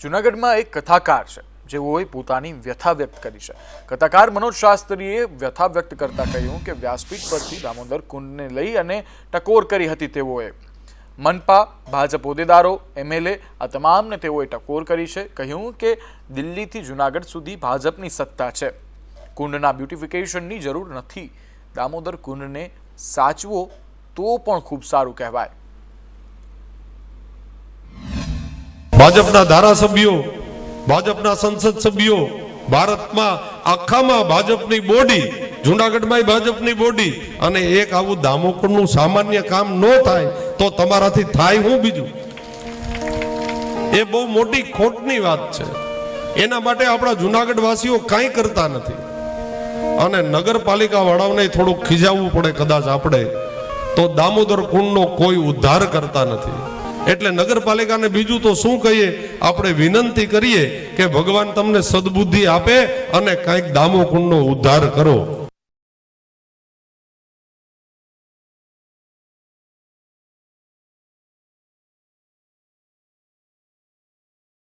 જુનાગઢમાં એક કથાકાર છે જેઓએ પોતાની વ્યથા વ્યક્ત કરી છે. કથાકાર મનોજ શાસ્ત્રીએ વ્યથા વ્યક્ત કરતા કહ્યું કે વ્યાસપીઠ પરથી દામોદર કુંડને લઈ અને ટકોર કરી હતી તેઓએ. મનપા, ભાજપ હોદ્દેદારો, એમએલએ આ તમામને તેઓએ ટકોર કરી છે, કહ્યું કે દિલ્હીથી જુનાગઢ સુધી ભાજપની સત્તા છે. કુંડના બ્યુટિફિકેશનની જરૂર નથી. દામોદર કુંડને સાચવો તો પણ ખૂબ સારું કહેવાય. ભાજપના ધારાસભ્યો, ભાજપના સંસદ સભ્યો, ભારતમાં આખામાં ભાજપની બોડી જુનાગઢમાં ભાજપની બોડી અને એક આવું દામોકરનું સામાન્ય કામ ન થાય તો તમારાથી થાય હું બીજું? એ બહુ મોટી ખોટની વાત છે. એના માટે આપણા જુનાગઢ વાસીઓ કાંઈ કરતા નથી. અને નગરપાલિકા વાળાઓને થોડુંક ખીજાવવું પડે કદાચ આપણે. તો દામોદર કુંડનો કોઈ ઉદ્ધાર કરતા નથી. એટલે નગરપાલિકાને બીજું તો શું કહીએ? આપણે વિનંતી કરીએ કે ભગવાન તમને સદબુદ્ધિ આપે અને કંઈક દામો કુંડનો ઉદ્ધાર કરો.